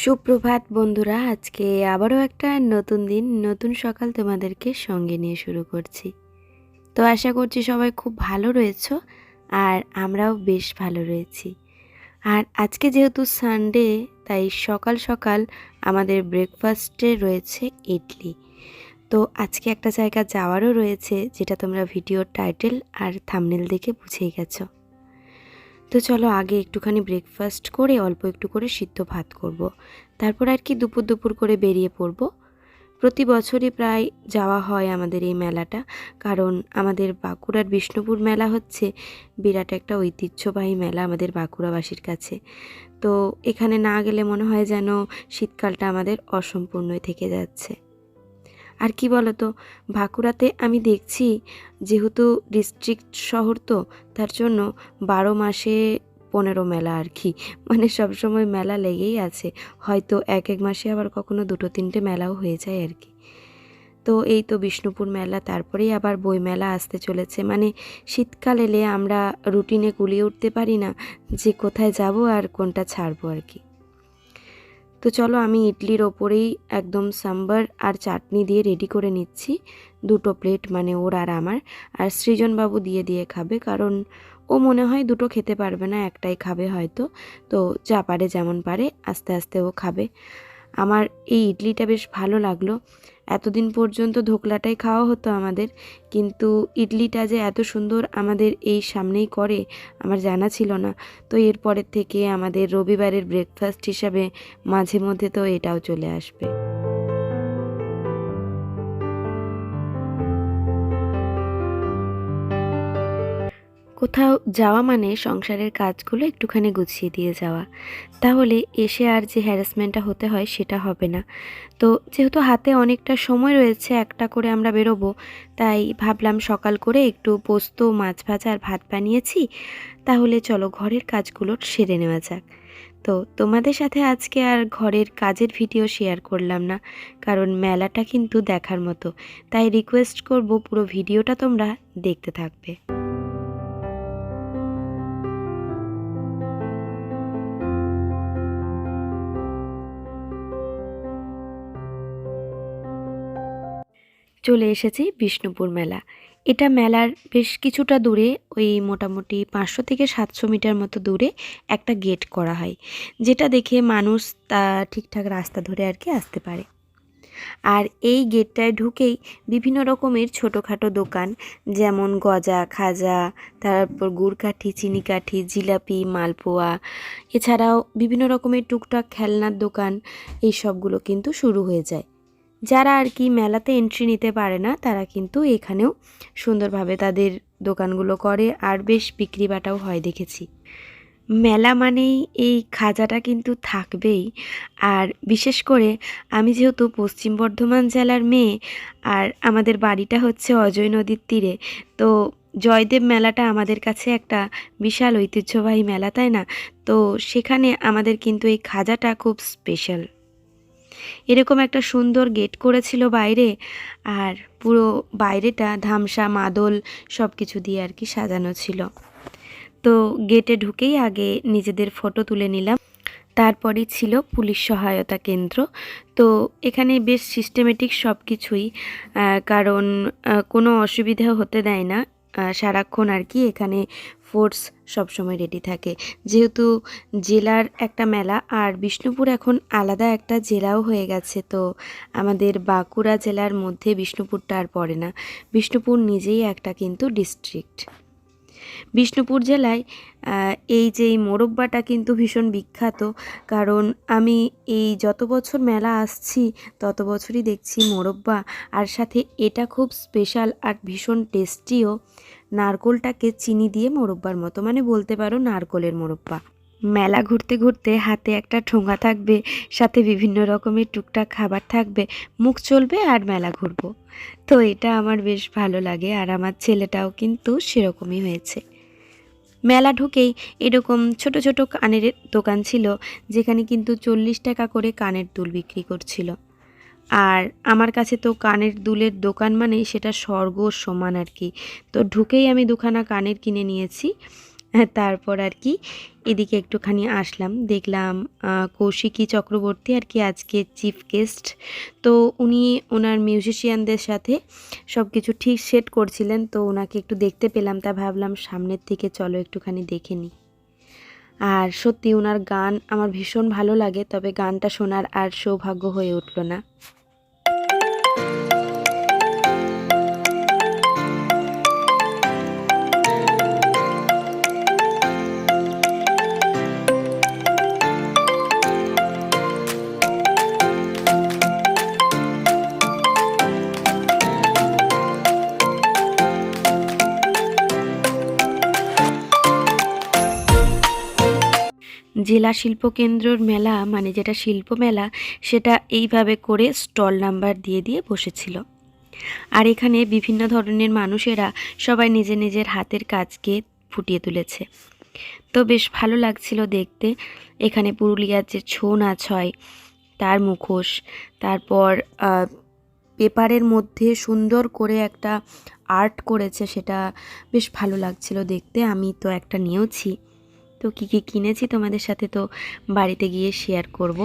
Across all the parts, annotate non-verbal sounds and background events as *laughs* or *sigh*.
সুপ্রভাত বন্ধুরা, আজকে আবারও একটা নতুন দিন, নতুন সকাল তোমাদেরকে সঙ্গে নিয়ে শুরু করছি। তো আশা করছি সবাই খুব ভালো রয়েছো আর আমরাও বেশ ভালো রয়েছি। আর আজকে যেহেতু সানডে তাই সকাল সকাল আমাদের ব্রেকফাস্টে রয়েছে ইডলি। তো আজকে একটা জায়গা যাওয়ারও রয়েছে, যেটা তোমরা ভিডিওর টাইটেল আর থামনেল দেখে বুঝেই গেছো। তো চলো আগে একটুখানি ব্রেকফাস্ট করে অল্প একটু করে সিদ্ধ ভাত করব। তারপর আর কি দুপুর দুপুর করে বেরিয়ে পড়ব। প্রতি বছরই প্রায় যাওয়া হয় আমাদের এই মেলাটা, কারণ আমাদের বাঁকুড়ার বিষ্ণুপুর মেলা হচ্ছে বিরাট একটা ঐতিহ্যবাহী মেলা আমাদের বাঁকুড়াবাসীর কাছে। তো এখানে না গেলে মনে হয় যেন শীতকালটা আমাদের অসম্পূর্ণই থেকে যাচ্ছে। আর কি বলতো? বাঁকুড়াতে আমি দেখছি, যেহেতু ডিস্ট্রিক্ট শহর তো, তার জন্য বারো মাসে পনেরো মেলা আর কি। মানে সবসময় মেলা লেগেই আছে। হয়তো এক এক মাসে আবার কখনো দুটো তিনটে মেলাও হয়ে যায় আর কি। তো এই তো বিষ্ণুপুর মেলা, তারপরেই আবার বই মেলা আসতে চলেছে। মানে শীতকাল এলে আমরা রুটিনে গুলিয়ে উঠতে পারি না যে কোথায় যাব আর কোনটা ছাড়বো আর কি। তো চলো আমি ইডলির ওপরেই একদম সাম্বার আর চাটনি দিয়ে রেডি করে নিচ্ছি। দুটো প্লেট মানে ওর আর আমার। আর সৃজনবাবু দিয়ে দিয়ে খাবে কারণ ও মনে হয় দুটো খেতে পারবে না, একটাই খাবে হয়তো। তো যা পারে যেমন পারে, আস্তে আস্তে ও খাবে। আমার এই ইডলিটা বেশ ভালো লাগল। এতদিন পর্যন্ত ধোকলাটাই খাওয়া হতো আমাদের, কিন্তু ইডলিটা যে এত সুন্দর আমাদের এই সামনেই করে, আমার জানা ছিল না। তো এরপরের থেকে আমাদের রবিবারের ব্রেকফাস্ট হিসাবে মাঝে মধ্যে তো এটাও চলে আসবে। কোথাও যাওয়া মানে সংসারের কাজগুলো একটুখানি গুছিয়ে দিয়ে যাওয়া। তাহলে এসে আর যে হ্যারাসমেন্টটা হতে হয় সেটা হবে না। তো যেহেতু হাতে অনেকটা সময় রয়েছে, একটা করে আমরা বেরোবো, তাই ভাবলাম সকাল করে একটু পোস্ত, মাছ ভাজা আর ভাত বানিয়েছি। তাহলে চলো ঘরের কাজগুলো সেরে নেওয়া যাক। তো তোমাদের সাথে আজকে আর ঘরের কাজের ভিডিও শেয়ার করলাম না, কারণ মেলাটা কিন্তু দেখার মতো। তাই রিকোয়েস্ট করব পুরো ভিডিওটা তোমরা দেখতে থাকবে। চলে এসেছি বিষ্ণুপুর মেলা। এটা মেলার বেশ কিছুটা দূরে, ওই মোটামুটি পাঁচশো থেকে সাতশো মিটার মতো দূরে একটা গেট করা হয়, যেটা দেখে মানুষ তা ঠিকঠাক রাস্তা ধরে আর কি আসতে পারে। আর এই গেটটায় ঢুকেই বিভিন্ন রকমের ছোটোখাটো দোকান, যেমন গজা, খাজা, তারপর গুড়কাঠি, চিনিকাঠি, জিলাপি, মালপোয়া, এছাড়াও বিভিন্ন রকমের টুকটাক খেলনার দোকান, এই সবগুলো কিন্তু শুরু হয়ে যায়। যারা আর কি মেলাতে এন্ট্রি নিতে পারে না, তারা কিন্তু এখানেও সুন্দরভাবে তাদের দোকানগুলো করে আর বেশ বিক্রি বাটাও হয় দেখেছি। মেলা মানেই এই খাজাটা কিন্তু থাকবেই। আর বিশেষ করে আমি যেহেতু পশ্চিম বর্ধমান জেলার মেয়ে, আর আমাদের বাড়িটা হচ্ছে অজয় নদীর তীরে, তো জয়দেব মেলাটা আমাদের কাছে একটা বিশাল ঐতিহ্যবাহী মেলা, তাই না? তো সেখানে আমাদের কিন্তু এই খাজাটা খুব স্পেশাল এরকম একটা সুন্দর গেট করেছিল বাইরে আর পুরো বাইরেটা ধামসা, মাদল সব কিছু দিয়ে আর কি সাজানো ছিল। তো গেটে ঢুকেই আগে নিজেদের ফটো তুলে নিলাম। তারপরেই ছিল পুলিশ সহায়তা কেন্দ্র। তো এখানে বেশ সিস্টেমেটিক সব কিছুই কারণ কোনো অসুবিধা হতে দেয় না। সারাক্ষণ আর কি এখানে ফোর্স সবসময় রেডি থাকে। যেহেতু জেলার একটা মেলা, আর বিষ্ণুপুর এখন আলাদা একটা জেলাও হয়ে গেছে, তো আমাদের বাঁকুড়া জেলার মধ্যে বিষ্ণুপুরটা আর পড়ে না। বিষ্ণুপুর নিজেই একটা কিন্তু ডিস্ট্রিক্ট বিষ্ণুপুর জেলায় এই যে এই মোরব্বাটা কিন্তু ভীষণ বিখ্যাত। কারণ আমি এই যত বছর মেলা আসছি, তত বছরই দেখছি মোরব্বা। আর সাথে এটা খুব স্পেশাল আর ভীষণ টেস্টিও নারকোলটাকে চিনি দিয়ে মোরব্বার মতো মানে বলতে পারো নারকোলের মোরব্বা। মেলা ঘুরতে ঘুরতে হাতে একটা ঠোঙা থাকবে, সাথে বিভিন্ন রকমের টুকটাক খাবার থাকবে, মুখ চলবে আর মেলা ঘুরবো। তো এটা আমার বেশ ভালো লাগে আর আমার ছেলেটাও কিন্তু সেরকমই হয়েছে। মেলা ঢুকেই এরকম ছোট ছোট কানের দোকান ছিল, যেখানে কিন্তু চল্লিশ টাকা করে কানের দুল বিক্রি করছিল। আর আমার কাছে তো কানের দুলের দোকান মানে সেটা স্বর্গ সমান আর কি। তো ঢুকেই আমি দুখানা কানের কিনে নিয়েছি। *laughs* তারপর আর কি এদিকে একটুখানি আসলাম, দেখলাম কৌশিকী চক্রবর্তী আর কি আজকে চিফ গেস্ট তো উনি ওনার মিউজিশিয়ানদের সাথে সব কিছু ঠিক সেট করছিলেন, তো ওনাকে একটু দেখতে পেলাম, তা ভাবলাম সামনের থেকে চলো একটুখানি দেখে নিই। আর সত্যি ওনার গান আমার ভীষণ ভালো লাগে, তবে গানটা শোনার আর সৌভাগ্য হয়ে উঠল না। জেলা শিল্পকেন্দ্রর মেলা মানে যেটা শিল্প মেলা, সেটা এইভাবে করে স্টল নাম্বার দিয়ে দিয়ে বসেছিল। আর এখানে বিভিন্ন ধরনের মানুষেরা সবাই নিজের নিজের হাতের কাজকে ফুটিয়ে তুলেছে। তো বেশ ভালো লাগছিল দেখতে। এখানে পুরুলিয়ার যে ছৌ নাচ হয়, তার মুখোশ, তারপর পেপারের মধ্যে সুন্দর করে একটা আর্ট করেছে সেটা বেশ ভালো লাগছিল দেখতে। আমি তো একটা নিয়েওছি। তো কী কী কিনেছি তোমাদের সাথে তো বাড়িতে গিয়ে শেয়ার করব।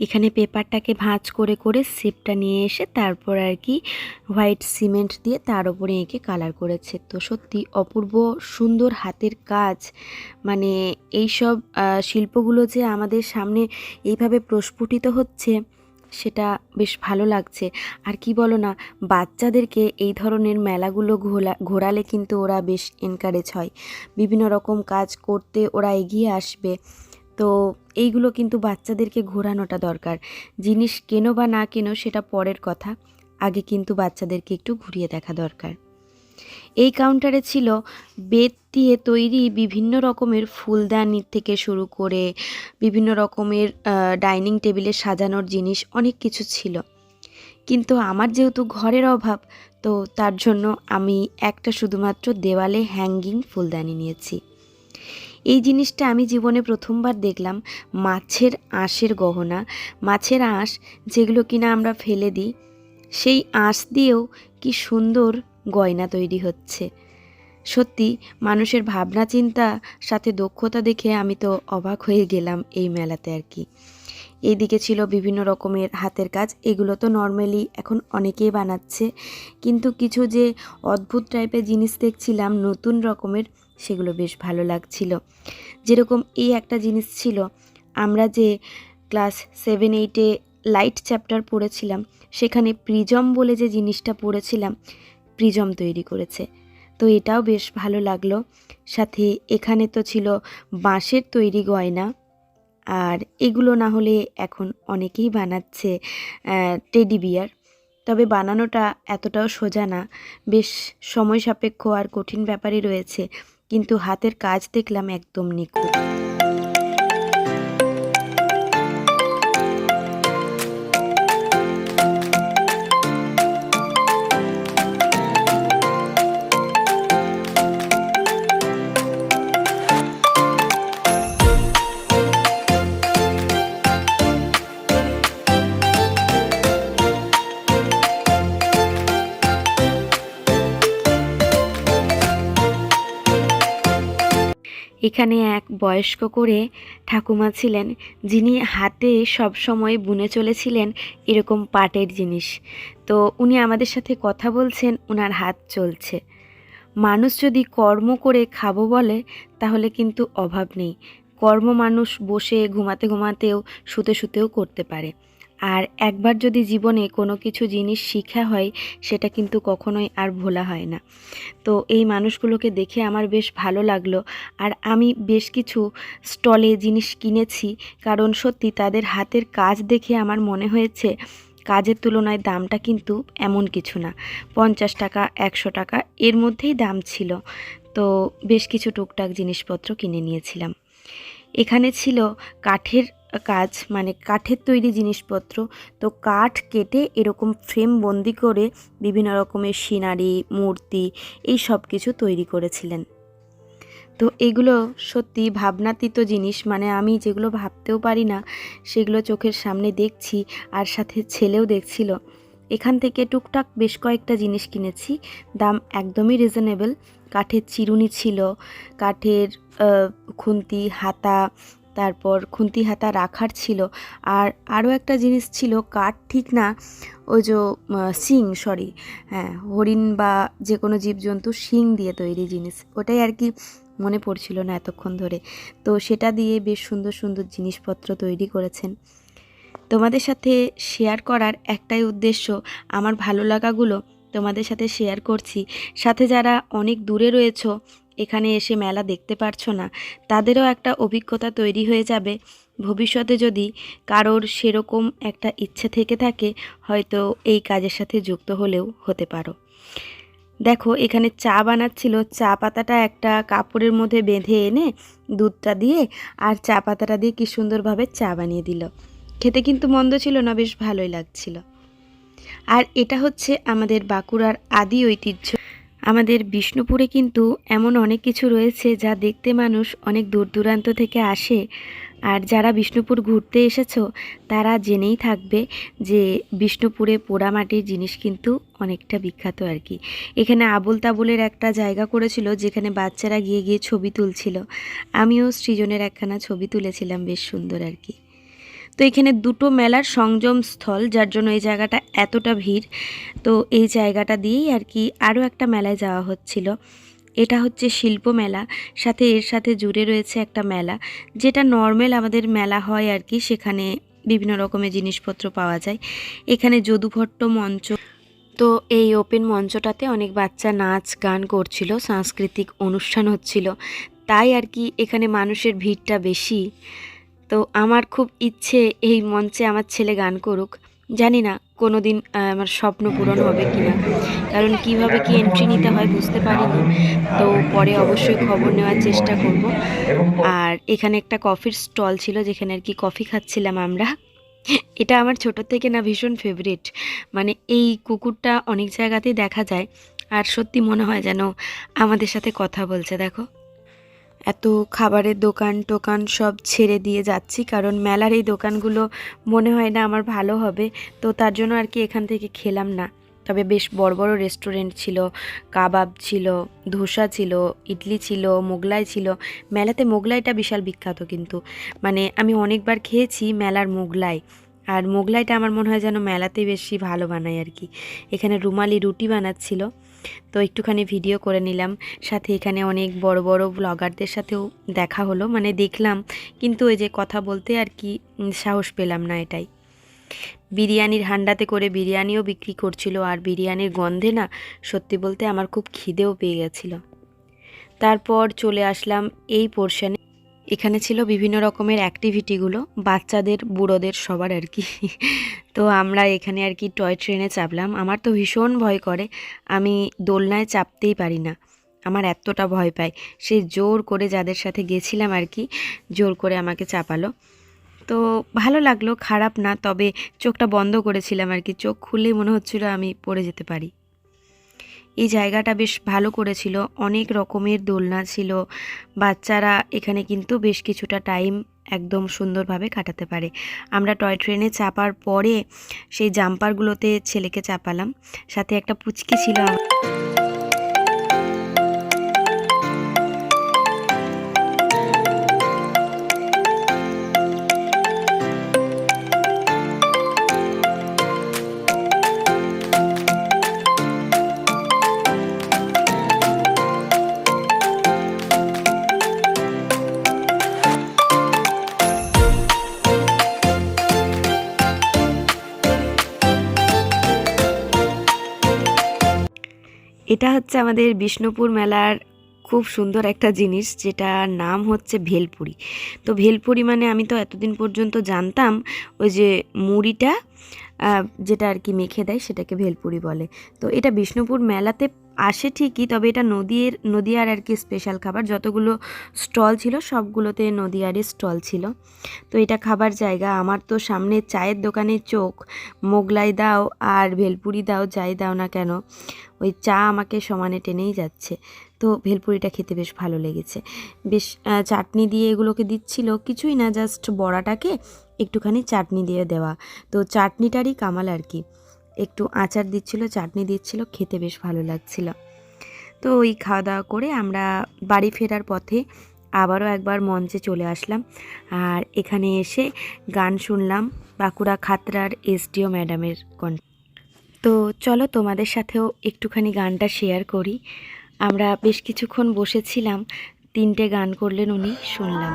এখানে পেপারটাকে ভাঁজ করে করে শেপটা নিয়ে এসে তারপর আর কি হোয়াইট সিমেন্ট দিয়ে তার উপরে এঁকে কালার করেছে তো সত্যি অপূর্ব সুন্দর হাতের কাজ মানে এইসব সব শিল্পগুলো যে আমাদের সামনে এইভাবে প্রস্ফুটিত হচ্ছে সেটা বেশ ভালো লাগছে। আর কি বলো না, বাচ্চাদেরকে এই ধরনের মেলাগুলো ঘোলা, ঘোরালে কিন্তু ওরা বেশ এনকারেজ হয়। বিভিন্ন রকম কাজ করতে ওরা এগিয়ে আসবে। তো এইগুলো কিন্তু বাচ্চাদেরকে ঘোরানোটা দরকার। জিনিস কেনো বা না কেনো সেটা পরের কথা। আগে কিন্তু বাচ্চাদেরকে একটু ঘুরিয়ে দেখা দরকার। এই কাউন্টারে ছিল বেত দিয়ে তৈরি বিভিন্ন রকমের ফুলদানি থেকে শুরু করে বিভিন্ন রকমের ডাইনিং টেবিলে সাজানোর জিনিস অনেক কিছু ছিল। কিন্তু আমার যেহেতু ঘরের অভাব, তো তার জন্য আমি একটা শুধুমাত্র দেওয়ালে হ্যাঙ্গিং ফুলদানি নিয়েছি। এই জিনিসটা আমি জীবনে প্রথমবার দেখলাম, মাছের আঁশের গহনা। মাছের আঁশ যেগুলো কিনা আমরা ফেলে দিই, সেই আঁশ দিয়েও কি সুন্দর গয়না তৈরি হচ্ছে। সত্যি, মানুষের ভাবনা, চিন্তা, সাথে দক্ষতা দেখে আমি তো অবাক হয়ে গেলাম এই মেলাতে আর কি। এইদিকে ছিল বিভিন্ন রকমের হাতের কাজ, এগুলো তো নর্মালি এখন অনেকেই বানাচ্ছে। কিন্তু কিছু যে অদ্ভুত টাইপের জিনিস দেখছিলাম, নতুন রকমের, সেগুলো বেশ ভালো লাগছিল। যেরকম এই একটা জিনিস ছিল, আমরা যে ক্লাস সেভেন এইটে লাইট চ্যাপ্টার পড়েছিলাম, সেখানে প্রিজম বলে যে জিনিসটা পড়েছিলাম প্রিজম তৈরি করেছে। তো এটাও বেশ ভালো লাগল। সাথে এখানে তো ছিল বাঁশের তৈরি গয়না। আর এগুলো না হলে এখন অনেকেই বানাচ্ছে টেডি বিয়ার। তবে বানানোটা এতটাও সোজা না। বেশ সময় সাপেক্ষ আর কঠিন ব্যাপারই রয়েছে। কিন্তু হাতের কাজ দেখলাম একদম নিখুঁত। এখানে এক বয়স্ক করে ঠাকুমা ছিলেন, যিনি হাতে সব সময় বুনে চলেছিলেন এরকম পাটের জিনিস। তো উনি আমাদের সাথে কথা বলছেন ওনার হাত চলছে। মানুষ যদি কর্ম করে খাব বলে, তাহলে কিন্তু অভাব নেই। কর্ম মানুষ বসে ঘুমাতে ঘুমাতেও, শুতে শুতেও করতে পারে। আর একবার যদি জীবনে কোনো কিছু জিনিস শিখা হয়, সেটা কিন্তু কখনোই আর ভোলা হয় না। তো এই মানুষগুলোকে দেখে আমার বেশ ভালো লাগল। আর আমি বেশ কিছু স্টলে জিনিস কিনেছি, কারণ সত্যি তাদের হাতের কাজ দেখে আমার মনে হয়েছে, কাজের তুলনায় দামটা কিন্তু এমন কিছু না। পঞ্চাশ টাকা, একশো টাকা, এর মধ্যেই দাম ছিল। তো বেশ কিছু টুকটাক জিনিসপত্র কিনে নিয়েছিলাম। এখানে ছিল কাঠের কাজ মানে কাঠের তৈরি জিনিসপত্র। তো কাঠ কেটে এরকম ফ্রেম বন্দি করে বিভিন্ন রকমের সিনারি, মূর্তি এই সব কিছু তৈরি করেছিলেন। তো এগুলো সত্যি ভাবনাতীত জিনিস মানে আমি যেগুলো ভাবতেও পারি না, সেগুলো চোখের সামনে দেখছি আর সাথে ছেলেও দেখছিল। এখান থেকে টুকটাক বেশ কয়েকটা জিনিস কিনেছি, দাম একদমই রিজনেবল কাঠের চিরুনি ছিল, কাঠের খুন্তি, হাতা তারপর খুন্তি হাতা রাখার ছিল। আর আরও একটা জিনিস ছিল, কাঠ ঠিক না ওই যে শিং সরি হ্যাঁ হরিণ বা যে কোনো জীবজন্তু শিং দিয়ে তৈরি জিনিস। ওটাই আর কি মনে পড়ছিল না এতক্ষণ ধরে। তো সেটা দিয়ে বেশ সুন্দর সুন্দর জিনিসপত্র তৈরি করেছেন। তোমাদের সাথে শেয়ার করার একটাই উদ্দেশ্য, আমার ভালো লাগাগুলো তোমাদের সাথে শেয়ার করছি। সাথে যারা অনেক দূরে রয়েছো এখানে এসে মেলা দেখতে পারছ না। তাদেরও একটা অভিজ্ঞতা তৈরি হয়ে যাবে। ভবিষ্যতে যদি কারোর সেরকম একটা ইচ্ছে থেকে থাকে, হয়তো এই কাজের সাথে যুক্ত হলেও হতে পারো। দেখো, এখানে চা বানাচ্ছিল। চা পাতাটা একটা কাপড়ের মধ্যে বেঁধে এনে দুধটা দিয়ে আর চা পাতাটা দিয়ে কি সুন্দরভাবে চা বানিয়ে দিল। খেতে কিন্তু মন্দ ছিল না, বেশ ভালোই লাগছিল। আর এটা হচ্ছে আমাদের বাঁকুড়ার আদি ঐতিহ্য। আমাদের বিষ্ণুপুরে কিন্তু এমন অনেক কিছু রয়েছে যা দেখতে মানুষ অনেক দূর দূরান্ত থেকে আসে। আর যারা বিষ্ণুপুর ঘুরতে এসেছ, তারা জেনেই থাকবে যে বিষ্ণুপুরে পোড়ামাটির জিনিস কিন্তু অনেকটা বিখ্যাত আর কি। এখানে আবুল তাবুলের একটা জায়গা করেছিল যেখানে বাচ্চারা গিয়ে গিয়ে ছবি তুলছিল। আমিও সৃজনের একখানা ছবি তুলেছিলাম, বেশ সুন্দর আর কি। তো এখানে দুটো মেলার সংযম স্থল, যার জন্য এই জায়গাটা এতটা ভিড়। তো এই জায়গাটা দিয়েই আর কি আরও একটা মেলায় যাওয়া হচ্ছিল। এটা হচ্ছে শিল্প মেলা, সাথে এর সাথে জুড়ে রয়েছে একটা মেলা, যেটা নর্মাল আমাদের মেলা হয় আর কি, সেখানে বিভিন্ন রকমের জিনিসপত্র পাওয়া যায়। এখানে যদুভট্ট মঞ্চ। তো এই ওপেন মঞ্চটাতে অনেক বাচ্চা নাচ, গান করছিল, সাংস্কৃতিক অনুষ্ঠান হচ্ছিল। তাই আর কি এখানে মানুষের ভিড়টা বেশি। তো আমার খুব ইচ্ছে এই মঞ্চে আমার ছেলে গান করুক। জানি না কোনো দিন আমার স্বপ্ন পূরণ হবে কি না কারণ কীভাবে কি এন্ট্রি নিতে হয় বুঝতে পারিনি। তো পরে অবশ্যই খবর নেওয়ার চেষ্টা করব। আর এখানে একটা কফির স্টল ছিল যেখানে আর কি কফি খাচ্ছিলাম আমরা। এটা আমার ছোট থেকে না ভীষণ ফেভারিট মানে এই কুকুরটা অনেক জায়গাতেই দেখা যায়। আর সত্যি মনে হয় যেন আমাদের সাথে কথা বলছে, দেখো। এত খাবারের দোকান টোকান সব ছেড়ে দিয়ে যাচ্ছি, কারণ মেলার এই দোকানগুলো মনে হয় না আমার ভালো হবে, তো তার জন্য আর কি এখান থেকে খেলাম না। তবে বেশ বড় বড় রেস্টুরেন্ট ছিল, কাবাব ছিল, ধোসা ছিল, ইডলি ছিল, মোগলাই ছিল। মেলাতে মোগলাইটা বিশাল বিখ্যাত কিন্তু। মানে আমি অনেকবার খেয়েছি মেলার মোগলাই, আর মোগলাইটা আমার মনে হয় যেন মেলাতেই বেশি ভালো বানায় আর কি। এখানে রুমালি রুটি বানাচ্ছিল। তো একটুখানি ভিডিও করে নিলাম। সাথে এখানে অনেক বড় বড় ব্লগারদের সাথেও দেখা হলো মানে দেখলাম। কিন্তু ওই যে কথা বলতে আর কি সাহস পেলাম না এটাই। বিরিয়ানির হান্ডাতে করে বিরিয়ানিও বিক্রি করছিল, আর বিরিয়ানির গন্ধে না, সত্যি বলতে আমার খুব খিদেও পেয়ে গেছিল। তারপর চলে আসলাম এই পোর্শনে এখানে ছিল বিভিন্ন রকমের অ্যাক্টিভিটিগুলো বাচ্চাদের, বুড়োদের সবার আর কি। *laughs* তো আমরা এখানে আর কি টয় ট্রেনে চাপলাম। আমার তো ভীষণ ভয় করে। আমি দোলনায় চাপতেই পারি না। আমার এতটা ভয় পাই সে জোর করে যাদের সাথে গেছিলাম আর কি, জোর করে আমাকে চাপালো। তো ভালো লাগল, খারাপ না, তবে চোখটা বন্ধ করেছিলাম আর কি। চোখ খুললেই মনে হচ্ছিল আমি পড়ে যেতে পারি। এই জায়গাটা বেশ ভালো করেছিল। অনেক রকমের দোলনা ছিল। বাচ্চারা এখানে কিন্তু বেশ কিছুটা টাইম একদম সুন্দরভাবে কাটাতে পারে। আমরা টয় ট্রেনে চাপার পরে সেই জাম্পারগুলোতে ছেলেকে চাপালাম। সাথে একটা পুচকি ছিল এটা হচ্ছে আমাদের বিষ্ণুপুর মেলার খুব সুন্দর একটা জিনিস, যেটার নাম হচ্ছে ভেলপুরি। তো ভেলপুরি মানে আমি তো এতদিন পর্যন্ত জানতাম, ওই যে মুড়িটা যেটা আর কি মেখে দেয় সেটাকে ভেলপুরি বলে। তো এটা বিষ্ণুপুর মেলাতে আসে ঠিকই, তবে এটা নদীর, নদীয়ার আর কি স্পেশাল খাবার। যতগুলো স্টল ছিল, সবগুলোতে নদীয়ারই স্টল ছিল। তো এটা খাবার জায়গা। আমার তো সামনে চায়ের দোকানে চোখ। মোগলাই দাও আর ভেলপুরি দাও, যাই দাও না কেন, ওই চা আমাকে সমানে টেনেই যাচ্ছে। তো ভেলপুরিটা খেতে বেশ ভালো লেগেছে। বেশ চাটনি দিয়ে এগুলোকে দিচ্ছিল। কিছুই না জাস্ট বড়াটাকে একটুখানি চাটনি দিয়ে দেওয়া। তো চাটনিটারই কামাল আর কি। একটু আচার দিচ্ছিল, চাটনি দিচ্ছিল, খেতে বেশ ভালো লাগছিল। তো ওই খাওয়া দাওয়া করে আমরা বাড়ি ফেরার পথে আবারও একবার মঞ্চে চলে আসলাম। আর এখানে এসে গান শুনলাম বাঁকুড়া খাতড়ার এসডিও ম্যাডামের কণ্ঠ। তো চলো তোমাদের সাথেও একটুখানি গানটা শেয়ার করি। আমরা বেশ কিছুক্ষণ বসেছিলাম, তিনটে গান করলেন উনি, শুনলাম।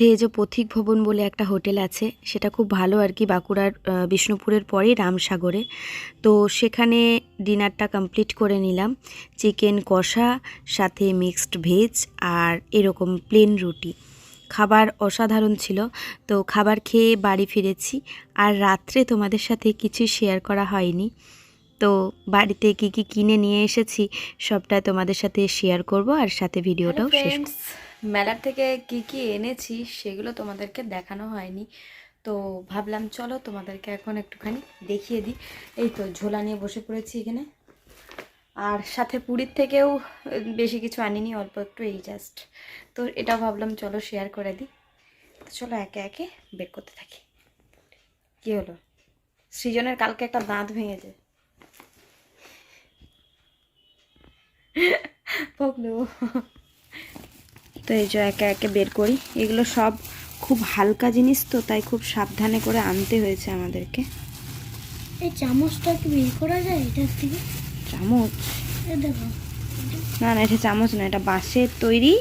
পথে এই যে পথিক ভবন বলে একটা হোটেল আছে সেটা খুব ভালো আর কি বাঁকুড়ার বিষ্ণুপুরের পরেই রামসাগরে। তো সেখানে ডিনারটা কমপ্লিট করে নিলাম। চিকেন কষা সাথে মিক্সড ভেজ আর এরকম প্লেন রুটি। খাবার অসাধারণ ছিল। তো খাবার খেয়ে বাড়ি ফিরেছি। আর রাত্রে তোমাদের সাথে কিছু শেয়ার করা হয়নি। তো বাড়িতে কি কি কিনে নিয়ে এসেছি সবটা তোমাদের সাথে শেয়ার করব। আর সাথে ভিডিওটাও শেষ করব। মেলার থেকে কি কি এনেছি সেগুলো তোমাদেরকে দেখানো হয়নি। তো ভাবলাম চলো তোমাদেরকে এখন একটুখানি দেখিয়ে দিই। এই তো ঝোলা নিয়ে বসে পড়েছি এখানে। আর সাথে পুরীর থেকেও বেশি কিছু আনিনি, অল্প একটু এই জাস্ট তো এটাও ভাবলাম চলো শেয়ার করে দিই। চলো একে একে বের করতে থাকি। কি হলো? সৃজনের কালকে একটা দাঁত ভেঙেছে। *laughs* পকলো তো এই যে একে একে বের করি। এগুলো সব খুব হালকা জিনিস তো তাই খুব সাবধানে করে আনতে হয়েছে আমাদেরকে। এই চামচটা কি বের করা যায় এটার থেকে? চামচ? এ দেখো। না না এটা চামচ না এটা বাঁশের তৈরি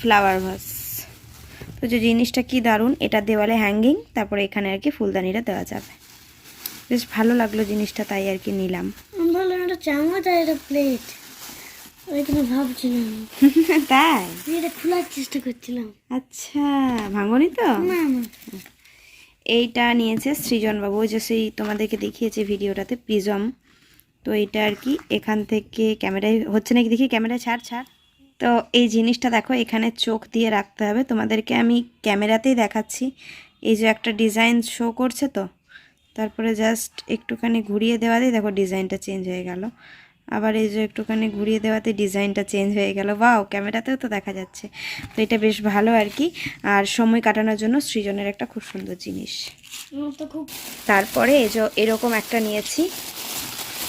ফ্লাওয়ার ভাস তো যে জিনিসটা কি দারুণ এটা দেওয়ালে হ্যাঙ্গিং তারপরে এখানে আর কি ফুলদানিটা দেওয়া যাবে। বেশ ভালো লাগল জিনিসটা তাই আর কি নিলাম। বললাম এটা চামচ আর এটা প্লেট ভাবছিলাম। *laughs* তাই? এটা খোলার চেষ্টা করছিলাম। আচ্ছা ভাঙনি তো? না না। এইটা নিয়েছে সৃজনবাবু যে সেই তোমাদেরকে দেখিয়েছে ভিডিওটাতে প্রিজম। তো এটা আর কি এখান থেকে ক্যামেরায় হচ্ছে নাকি দেখি ক্যামেরায় ছাড় ছাড়। তো এই জিনিসটা দেখো এখানে চোখ দিয়ে রাখতে হবে। তোমাদেরকে আমি ক্যামেরাতেই দেখাচ্ছি। এই যে একটা ডিজাইন শো করছে তো তারপরে জাস্ট একটুখানি ঘুরিয়ে দেওয়াতেই দেখো ডিজাইনটা চেঞ্জ হয়ে গেল। আবার এই যে একটুখানি ঘুরিয়ে দেওয়াতে ডিজাইনটা চেঞ্জ হয়ে গেল। বাও ক্যামেরাতেও তো দেখা যাচ্ছে। তো এটা বেশ ভালো আর কি। আর সময় কাটানোর জন্য সৃজনের একটা খুব সুন্দর জিনিস। তো খুব তারপরে এই যে এরকম একটা নিয়েছি।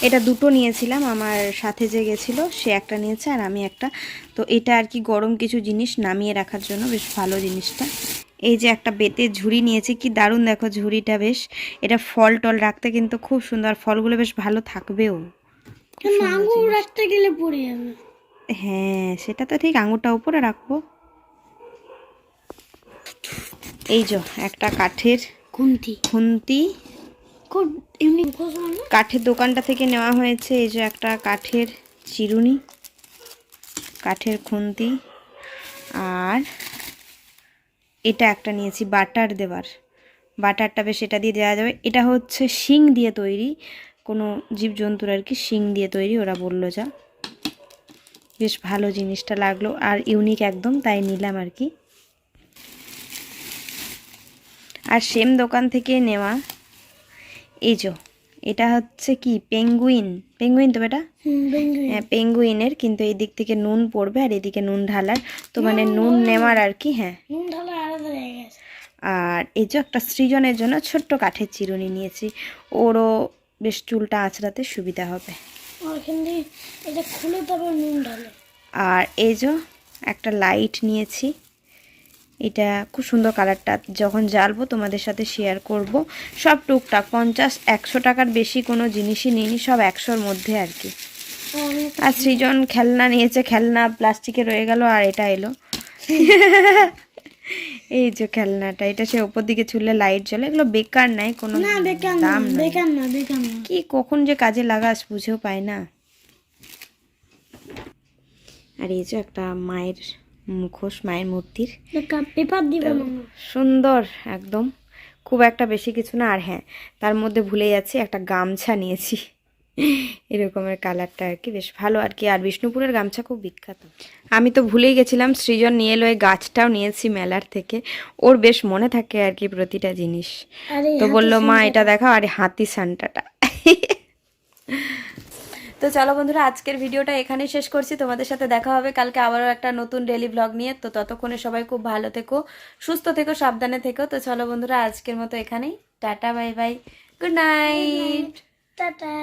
এটা দুটো নিয়েছিলাম আমার সাথে যে গেছিল সে একটা নিয়েছে আর আমি একটা। তো এটা আর কি গরম কিছু জিনিস নামিয়ে রাখার জন্য বেশ ভালো জিনিসটা। এই যে একটা বেতের ঝুড়ি নিয়েছি কি দারুণ দেখো ঝুড়িটা বেশ। এটা ফল টল রাখতে কিন্তু খুব সুন্দর ফলগুলো বেশ ভালো থাকবেও। আঙুর। রাখতে গেলে পড়ে যাবে। হ্যাঁ সেটা তো ঠিক আঙুরটা উপরে রাখব। এই যে একটা কাঠের খুন্তি। খুন্তি। এমনি মানে কাঠের দোকানটা থেকে নেওয়া হয়েছে এই যে একটা কাঠের চিরুনি কাঠের খুন্তি। আর এটা একটা নিয়েছি বাটার দেওয়ার। বাটারটা বেশ এটা দিয়ে দেওয়া যাবে। এটা হচ্ছে শিং দিয়ে তৈরি। কোনো জীবজন্তুর আর কি শিং দিয়ে তৈরি ওরা বলল যা। বেশ ভালো জিনিসটা লাগল আর ইউনিক একদম তাই নিলাম আর কি। আর সেম দোকান থেকে নেওয়া এই যো এটা হচ্ছে কি পেঙ্গুইন পেঙ্গুইন তো বেটা? হ্যাঁ পেঙ্গুইনের কিন্তু এই দিক থেকে নুন পড়বে আর এদিকে নুন ঢালার তো মানে নুন নেওয়ার আর কি হ্যাঁ। আর এই যে একটা সৃজনের জন্য ছোট্ট কাঠের চিরুনি নিয়েছি ওরও বেশ চুলটা আঁচড়াতে সুবিধা হবে। এটা খুলে তারপর নুন ঢালে। আর এই যে একটা লাইট নিয়েছি। এটা খুব সুন্দর কালারটা যখন জ্বালবো তোমাদের সাথে শেয়ার করব। সব টুকটাক পঞ্চাশ একশো টাকার বেশি কোনো জিনিসই নিইনি সব একশোর মধ্যে আর কি। আর সৃজন খেলনা নিয়েছে খেলনা প্লাস্টিকে রয়ে গেল আর এটা এলো। এই যে খেলনাটা এটা সে ওপর দিকে ছুললে লাইট জ্বলে এগুলো বেকার নাই কোনো না বেকার না বেকার না বেকার না। কি কখন যে কাজে লাগাস বুঝেও পাই না। আর এই যে একটা মায়ের মুখোশ মায়ের মূর্তির। পেপার দিব সুন্দর একদম। খুব একটা বেশি কিছু না আর হ্যাঁ তার মধ্যে ভুলে যাচ্ছি একটা গামছা নিয়েছি। এরকমের কালারটা আর কি বেশ ভালো। আর কি আর বিষ্ণুপুরের গামছা খুব বিখ্যাত। আমি তো ভুলেই গেছিলাম সৃজন নিয়ে এলো এই গাছটাও নিয়েছি মেলার থেকে। ওর বেশ মনে থাকে আর কি প্রতিটা জিনিস। তো বলল মা এটা দেখাও আর হাতি সান্টাটা। তো চলো বন্ধুরা আজকের ভিডিওটা এখানেই শেষ করছি। তোমাদের সাথে দেখা হবে কালকে আবারও একটা নতুন ডেলি ব্লগ নিয়ে। তো ততক্ষণে সবাই খুব ভালো থেকো সুস্থ থেকো সাবধানে থেকো। তো চলো বন্ধুরা আজকের মতো এখানেই। Tata bye bye. Good night tata.